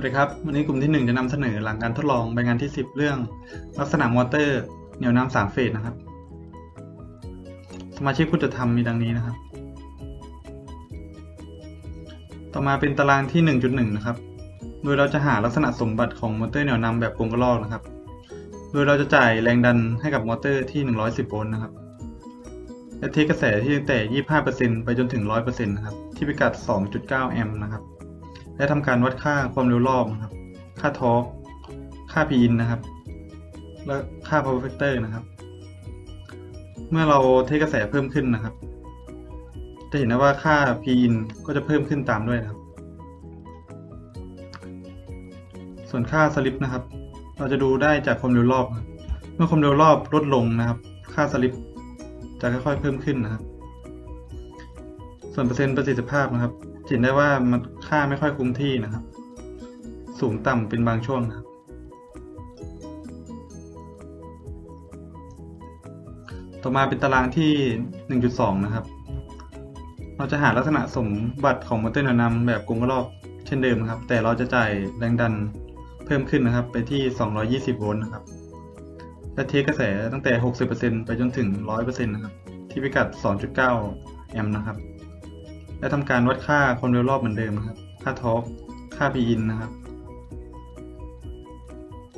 วัสดีครับ วันนี้กลุ่มที่ 1 จะนำเสนอหลังการทดลองใบงานที่ 10 เรื่อง ลักษณะมอเตอร์เหนี่ยวน้ำสามเฟสนะครับ สมาชิกคุณจะทำมีดังนี้นะครับ ต่อมาเป็นตารางที่ 1.1 นะครับ โดยเราจะหาลักษณะสมบัติของมอเตอร์เหนี่ยวนำแบบกงกระรอกนะครับ โดยเราจะจ่ายแรงดันให้กับมอเตอร์ที่ 110 โวลต์นะครับ และเทกระแสที่ตั้งแต่ 25%ไปจนถึง 100%นะครับ ที่พิกัด 2.9 แอมป์นะครับ และทำการวัดค่าความเร็วรอบนะครับ ค่าทอร์กค่า P in นะครับ และค่า power factor นะครับ เมื่อเราเทกระแสเพิ่มขึ้นนะครับ จะเห็นได้ว่าค่า P in ก็จะเพิ่มขึ้นตามด้วยนะครับ ส่วนค่าสลิปนะครับ เราจะดูได้จากความเร็วรอบ เมื่อความเร็วรอบลดลงนะครับ ค่าสลิปจะค่อยๆเพิ่มขึ้นนะครับ ส่วนเปอร์เซ็นต์ประสิทธิภาพนะครับจะเห็นได้ว่ามัน ค่าไม่ค่อยคงที่นะครับ สูงต่ำเป็นบางช่วงนะครับ ต่อมาเป็นตารางที่ 1.2 นะครับ เราจะหาลักษณะสมบัติของมอเตอร์แนวนำแบบกงกระรอกเช่นเดิมครับ แต่เราจะจ่ายแรงดันเพิ่มขึ้นนะครับ ไปที่ 220 โวลต์นะครับ และเทคกระแสตั้งแต่ 60%ไปจนถึง 100%นะครับ ที่พิกัด 2.9 แอมป์นะครับ และทำการวัดค่าความเร็วรอบเหมือนเดิมครับ ค่าทอร์กค่า P in นะครับ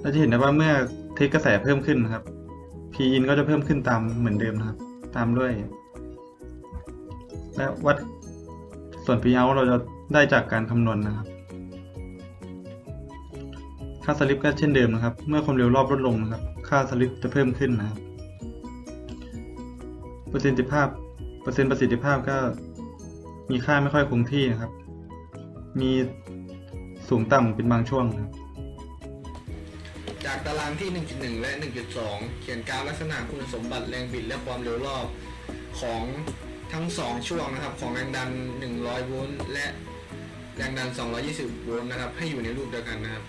เราจะเห็นได้ว่าเมื่อเทคกระแสเพิ่มขึ้นนะครับ P in ก็จะเพิ่มขึ้นตามเหมือนเดิมนะครับ ตามด้วย และวัดส่วน P out เราจะได้จากการคำนวณนะครับ ค่าสลิปก็เช่นเดิมนะครับ เมื่อความเร็วรอบลดลงนะครับ ค่าสลิปจะเพิ่มขึ้นนะครับ เปอร์เซ็นติภาพ เปอร์เซ็นต์ประสิทธิภาพก็ มีค่าไม่ค่อยคงที่นะครับ มีสูงต่ำเป็นบางช่วงนะครับ จากตารางที่ 1.1 และ 1.2 เขียนกราฟลักษณะคุณสมบัติแรงบิดและความเร็วรอบของทั้ง 2 ช่วงนะครับ ของแรงดัน 100 โวลต์และแรงดัน 220 โวลต์นะครับ ให้อยู่ในรูปเดียวกันนะครับ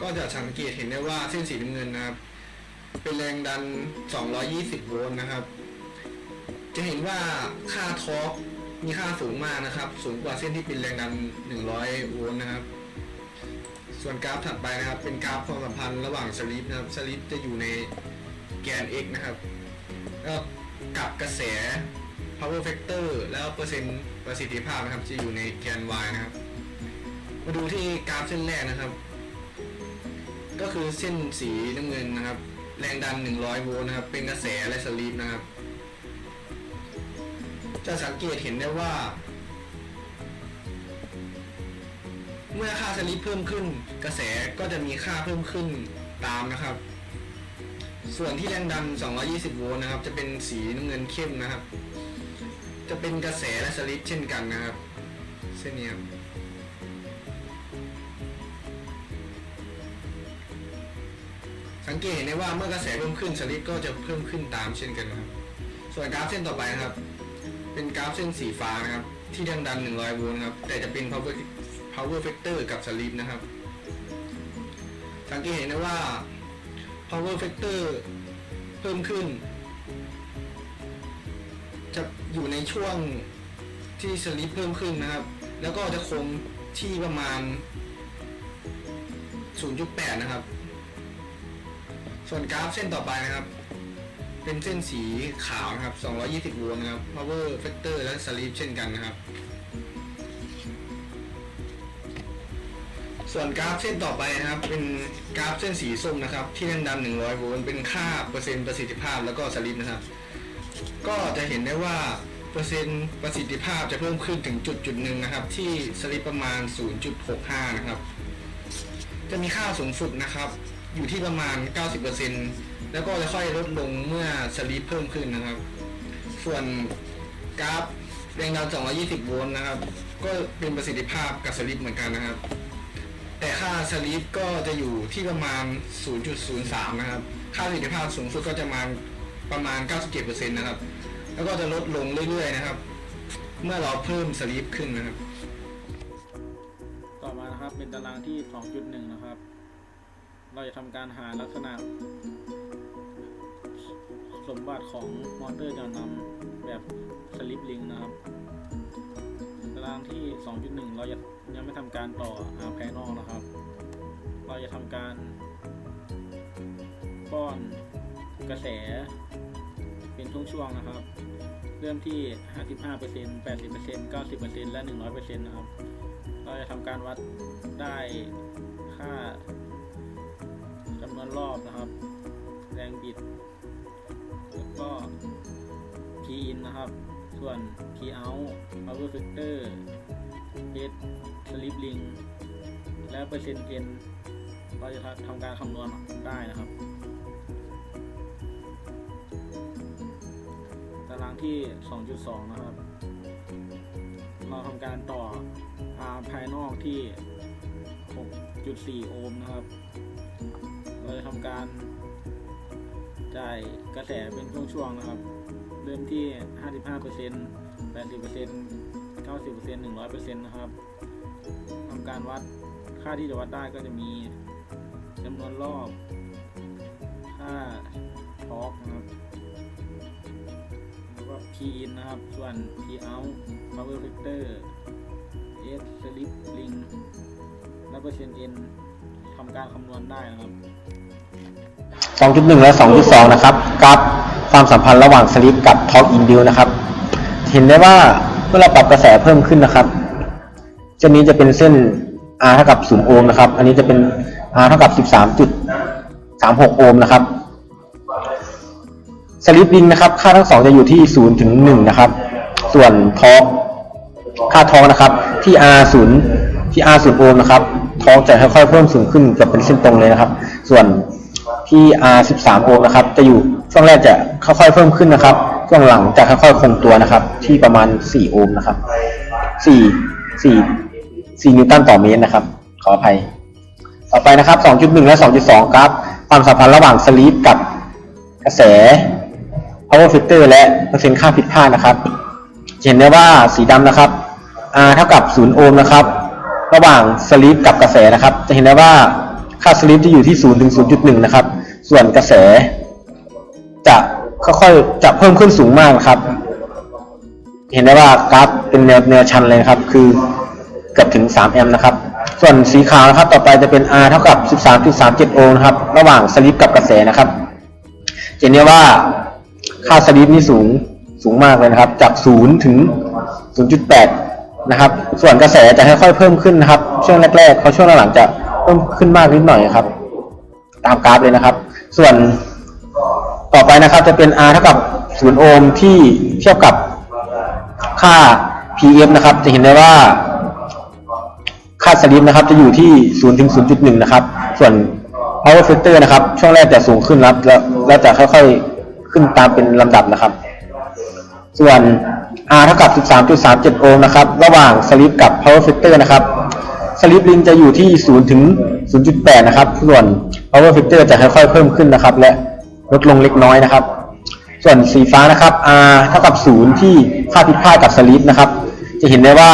ก็จะสังเกตเห็นได้ว่าเส้นสีน้ำเงินนะครับ เป็นแรงดัน 220 โวลต์นะครับ จะเห็นว่าค่าทอร์ก มีค่าสูงมากนะครับ สูงกว่าเส้นที่เป็นแรงดัน 100 โวลต์นะครับ ส่วนกราฟถัดไปนะครับ เป็นกราฟความสัมพันธ์ระหว่างสลิปนะครับสลิปจะอยู่ในแกน x นะครับแล้วกับกระแส power factor แล้วเปอร์เซ็นต์ประสิทธิภาพนะครับจะอยู่ในแกน y นะครับ มาดูที่กราฟเส้นแรกนะครับ ก็คือเส้นสีน้ำเงินนะครับ แรงดัน 100 โวลต์นะครับ เป็นกระแสและสลิปนะครับ จะสังเกตเห็นได้ว่า เมื่อค่าสลิปเพิ่มขึ้น กระแสก็จะมีค่าเพิ่มขึ้นตามนะครับ ส่วนที่แรงดัน 220 โวลต์นะครับ จะเป็นสีน้ำเงินเข้มนะครับ จะเป็นกระแสและสลิปเช่นกันนะครับเส้นนี้ครับสังเกตเห็นได้ว่าเมื่อกระแสเพิ่มขึ้นสลิปก็จะเพิ่มขึ้นตามเช่นกันนะครับ ส่วนกราฟเส้นต่อไปนะครับ เป็นกราฟเส้นสีฟ้านะครับ ที่แรงดัน 100 โวลต์ครับ แต่จะเป็น power power factor กับสลิปนะครับ สังเกตเห็นได้ว่า power factor เพิ่มขึ้น จะอยู่ในช่วงที่สลิปเพิ่มขึ้นนะครับ แล้วก็จะคงที่ประมาณ 0.8 นะครับ ส่วนกราฟเส้นต่อไปนะครับ เป็นเส้นสีขาวนะครับ 220 โวลต์นะครับ power factor และสลิปเช่นกันนะครับ ส่วนกราฟเส้นต่อไปนะครับ เป็นกราฟเส้นสีส้มนะครับ ที่แรงดัน100 โวลต์เป็นค่าเปอร์เซ็นต์ประสิทธิภาพแล้วก็สลิปนะครับ ก็จะเห็นได้ว่าเปอร์เซ็นต์ประสิทธิภาพจะเพิ่มขึ้นถึงจุดจุดหนึ่งนะครับ ที่สลิปประมาณ 0.65 นะครับ จะมีค่าสูงสุดนะครับ อยู่ที่ประมาณ 90%แล้วก็จะค่อยลดลงเมื่อสลิปเพิ่มขึ้นนะครับ ส่วนกราฟแรงดัน 220 โวลต์นะครับ ก็เป็นประสิทธิภาพกับสลิปเหมือนกันนะครับ แต่ค่าสลิปก็จะอยู่ที่ประมาณ 0.03 นะครับ ค่าประสิทธิภาพสูงสุดก็จะมาประมาณ 97%นะครับ แล้วก็จะลดลงเรื่อยๆนะครับ เมื่อเราเพิ่มสลิปขึ้นนะครับ ต่อมานะครับเป็นตารางที่ 2.1 นะครับ เราจะทำการหาลักษณะ สมบัติของมอเตอร์จอนำแบบสลิปลิงนะครับตารางที่ 2.1 เราจะยังไม่ทำการต่ออาภายนอกนะครับ เราจะทำการป้อนกระแส เป็นช่วงๆนะครับ เริ่มที่ 55% 80% 90%และ 100%นะครับ เราจะทำการวัดได้ค่า รอบนะครับ แรงบิด แล้วก็ P in นะครับ ส่วน P out power factor head slip ring และเปอร์เซ็นต์ N เราจะทำการคำนวณได้นะครับ ตารางที่ 2.2 นะครับ เราทำการต่อ R ภายนอกที่ 6.4 โอห์มนะครับ เราจะทำการจ่ายกระแสเป็นช่วงๆนะครับ เริ่มที่ 55% 80% 90% 100%นะครับทำการวัดค่าที่จะวัดได้ก็จะมีจำนวนรอบ ค่าทอร์กนะครับแล้วก็ P in นะครับ ส่วน P out power factor S slip ring และเปอร์เซ็นต์ N ทำการคำนวณได้นะครับ 2.1 และ 2.2 นะครับกราฟความสัมพันธ์ระหว่างสลิปกับท็อ k อินดิวนะครับ เห็นได้ว่าเมื่อเราปรับกระแสเพิ่มขึ้นนะครับเส้นนี้จะเป็นเส้น R เท่ากับ0โอห์มนะครับ อันนี้จะเป็น R เท่ากับ 13.36 โอห์มนะครับสลิปลิงนะครับ ค่าทั้งสองจะอยู่ที่ 0 ถึง 1 นะครับ ส่วนทอกค่าทอกนะครับ ที่ R 0ที่ R 0โอห์มนะครับ ท้อร์กจะค่อยๆเพิ่มสูงขึ้นกับเป็นเส้นตรงเลยนะครับ ส่วนที่ R 13 โอห์มนะครับ จะอยู่ช่วงแรกจะค่อยๆเพิ่มขึ้นนะครับ ช่วงหลังจะค่อยๆคงตัวนะครับ ที่ประมาณ 4 โอห์มนะครับ4 4 4นิวตันต่อเมตรนะครับ ขออภัย ต่อไปนะครับ 2.1 และ 2.2 กราฟความสัมพันธ์ระหว่างสลีปกับกระแส power factor และเปอร์เซ็นต์ค่าผิดพลาดนะครับ เห็นได้ว่าสีดำนะครับ R เท่ากับ 0 โอห์มนะครับ ระหว่างสลีปกับกระแสนะครับ จะเห็นได้ว่าค่าสลีปจะอยู่ที่0ถึง0.1 นะครับ ส่วนกระแส จะค่อยๆจะเพิ่มขึ้นสูงมากนะครับ เห็นได้ว่ากราฟเป็นแนวแนวชันเลยครับ คือเกือบถึง 3 แอมป์นะครับ ส่วนสีขาวนะครับต่อไปจะเป็น R เท่ากับ 13.37 โอห์มนะครับ ระหว่างสลิปกับกระแสนะครับจะเห็นได้ว่าค่าสลิปนี่สูงสูงมากเลยนะครับ จาก 0 ถึง 0.8 นะครับ ส่วนกระแสจะค่อยๆเพิ่มขึ้นนะครับ ช่วงแรกๆเขาช่วงหลังๆจะเพิ่มขึ้นมากนิดหน่อยครับ ตามกราฟเลยนะครับ ส่วนต่อไปนะครับจะเป็น R เท่ากับ0โอห์มที่เทียบกับค่า PF นะครับ จะเห็นได้ว่าค่าสลิปนะครับ จะอยู่ที่0ถึง0.1 นะครับ ส่วน power factor นะครับ ช่วงแรกจะสูงขึ้นครับแล้วจะค่อยๆ ขึ้นตามเป็นลำดับนะครับ ส่วน R เท่ากับ 13.37 โอห์มนะครับ ระหว่างสลิปกับ power factor นะครับสลิปลิงจะอยู่ที่ 0 ถึง 0.8 นะครับ ส่วน power factor จะค่อยๆ เพิ่มขึ้นนะครับ และลดลงเล็กน้อยนะครับ ส่วนสีฟ้านะครับ R เท่ากับ 0 ที่ค่าผิดพลาดกับสลิปนะครับ จะเห็นได้ว่า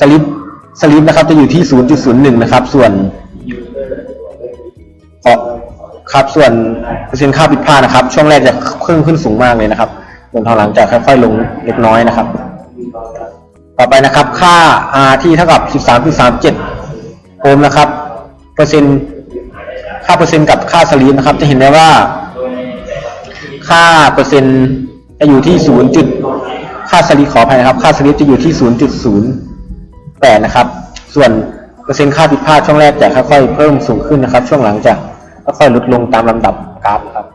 สลิปสลิปนะครับจะอยู่ที่ 0.01 นะครับ ส่วน ครับ ส่วนเปอร์เซ็นต์ค่าผิดพลาดนะครับ ช่วงแรกจะเพิ่มขึ้นสูงมากเลยนะครับส่วนทางหลังจะค่อยๆลงเล็กน้อยนะครับ ต่อไปนะครับ ค่า R ที่เท่ากับ 13.37โอห์มนะครับ เปอร์เซ็นต์ค่าเปอร์เซ็นต์กับค่าสลีปนะครับ จะเห็นได้ว่า ค่าเปอร์เซ็นต์จะอยู่ที่ 0. จุดค่าสลีปขออภัยนะครับ ค่าสลีปจะอยู่ที่ 0.08 นะครับ ส่วนเปอร์เซ็นต์ค่าผิดพลาดช่วงแรกจะค่อยๆเพิ่มสูงขึ้นนะครับ ช่วงหลังจะ ค่อยๆลดลงตามลำดับกราฟครับ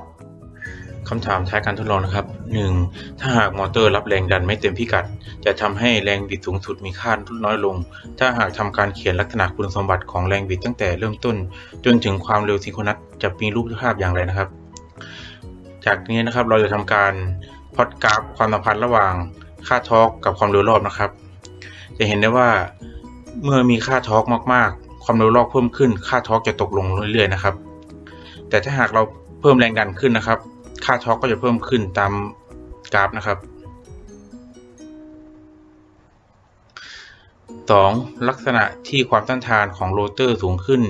คำถามท้ายการทดลองนะครับ 1. ถ้าหากมอเตอร์รับแรงดันไม่เต็มพิกัด จะทำให้แรงบิดสูงสุดมีค่าลดน้อยลง ถ้าหากทำการเขียนลักษณะคุณสมบัติของแรงบิดตั้งแต่เริ่มต้น จนถึงความเร็วซิงโครนัสจะมีรูปภาพอย่างไรนะครับ จากนี้นะครับเราจะทำการพอดกราฟความสัมพันธ์ระหว่างค่าทอร์กกับความเร็วรอบนะครับ จะเห็นได้ว่าเมื่อมีค่าทอร์กมากๆ ความเร็วรอบเพิ่มขึ้น ค่าทอร์กจะตกลงเรื่อยๆนะครับ แต่ถ้าหากเราเพิ่มแรงดันขึ้นนะครับ ค่าทอร์กก็จะเพิ่มขึ้นตามกราฟนะครับ 2. ลักษณะที่ความต้านทานของโรเตอร์สูงขึ้น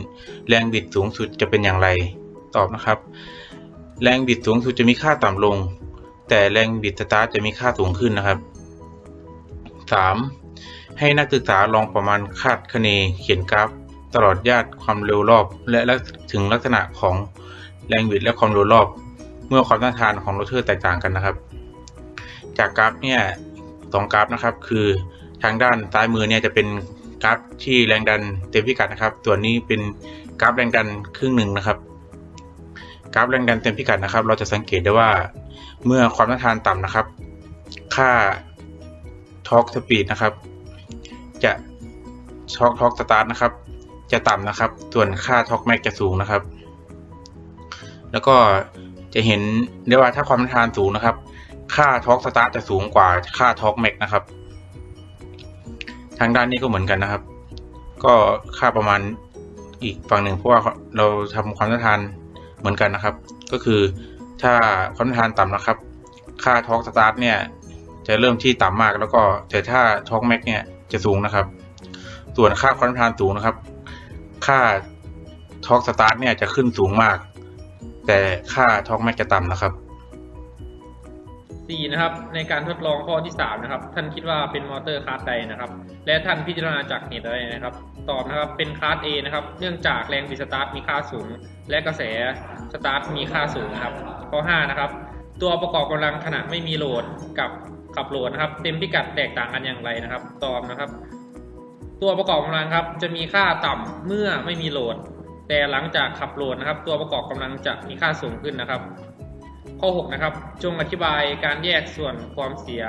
แรงบิดสูงสุดจะเป็นอย่างไร ตอบนะครับ แรงบิดสูงสุดจะมีค่าต่ำลง แต่แรงบิดสตาร์ทจะมีค่าสูงขึ้นนะครับ 3. ให้นักศึกษาลองประมาณคาดคะเนเขียนกราฟ ตลอดญาติความเร็วรอบ และถึงลักษณะของ แรงบิดและความเร็วรอบ เมื่อความต้านทานของโรเตอร์แตกต่างกันนะครับ จากกราฟเนี่ยสองกราฟนะครับ คือทางด้านซ้ายมือเนี่ยจะเป็นกราฟที่แรงดันเต็มพิกัดนะครับส่วนนี้เป็นกราฟแรงดันครึ่งหนึ่งนะครับ กราฟแรงดันเต็มพิกัดนะครับ เราจะสังเกตได้ว่าเมื่อความต้านทานต่ำนะครับ ค่าทอร์กสปีดนะครับ จะทอร์กทอร์กสตาร์ทนะครับ จะต่ำนะครับ ส่วนค่าทอร์กแม็กจะสูงนะครับ แล้วก็จะเห็นได้ว่าถ้าความต้านทานสูงนะครับ ค่าท็อกสตาร์จะสูงกว่าค่าท็อกแม็กนะครับ ทางด้านนี้ก็เหมือนกันนะครับ ก็ค่าประมาณอีกฝั่งหนึ่งเพราะว่าเราทำความต้านทานเหมือนกันนะครับ ก็คือถ้าความต้านทานต่ำนะครับ ค่าท็อกสตาร์ทเนี่ยจะเริ่มที่ต่ำมากแล้วก็แต่ถ้าท็อกแม็กเนี่ยจะสูงนะครับ ส่วนค่าความต้านทานสูงนะครับ ค่าท็อกสตาร์ทเนี่ยจะขึ้นสูงมาก แต่ค่าทอกแม็กจะต่ำนะครับ 4 นะครับ ในการทดลองข้อที่ 3 นะครับ ท่านคิดว่าเป็นมอเตอร์คลาสใดนะครับ และท่านพิจารณาจากเหตุใดนะครับ ตอบนะครับเป็นคลาส A นะครับ เนื่องจากแรงบิดสตาร์ทมีค่าสูง และกระแสสตาร์ทมีค่าสูงนะครับ ข้อ 5 นะครับ ตัวประกอบกำลังขณะไม่มีโหลดกับขับโหลดนะครับ เต็มพิกัดแตกต่างกันอย่างไรนะครับ ตอบนะครับ ตัวประกอบกำลังครับจะมีค่าต่ำเมื่อไม่มีโหลด แต่หลังจากขับโหลดนะครับ ตัวประกอบกำลังจะมีค่าสูงขึ้นนะครับ ข้อ 6 นะครับ จงอธิบายการแยกส่วนความเสีย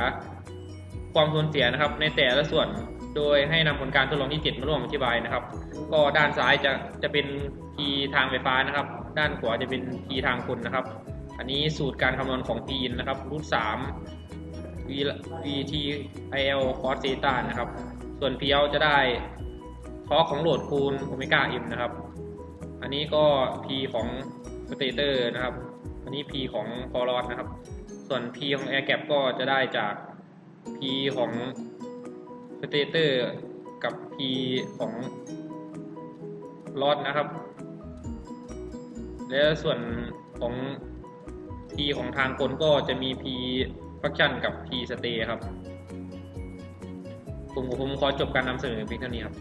ความสูญเสียนะครับ ในแต่ละส่วนโดยให้นำผลการทดลองที่ 7 มาร่วมอธิบายนะครับ ก็ด้านซ้ายจะจะเป็น P ทางไฟฟ้านะครับ ด้านขวาจะเป็น P ทางคนนะครับ อันนี้สูตรการคำนวณของ P นนะครับรูท3 V VT IL cos theta นะครับ ส่วน P out จะได้ทอของโหลดคูณโอเมก้า m นะครับ อันนี้ก็ P ของสเตเตอร์นะครับ อันนี้ P ของฟอรอดนะครับ ส่วน P ของ Air Gap ก็จะได้จาก P ของสเตเตอร์กับ P ของลอดนะครับ และส่วนของ P ของทางกลก็จะมี P fraction กับ P stay ครับผมผมขอจบการนำเสนอเพียงเท่านี้ครับ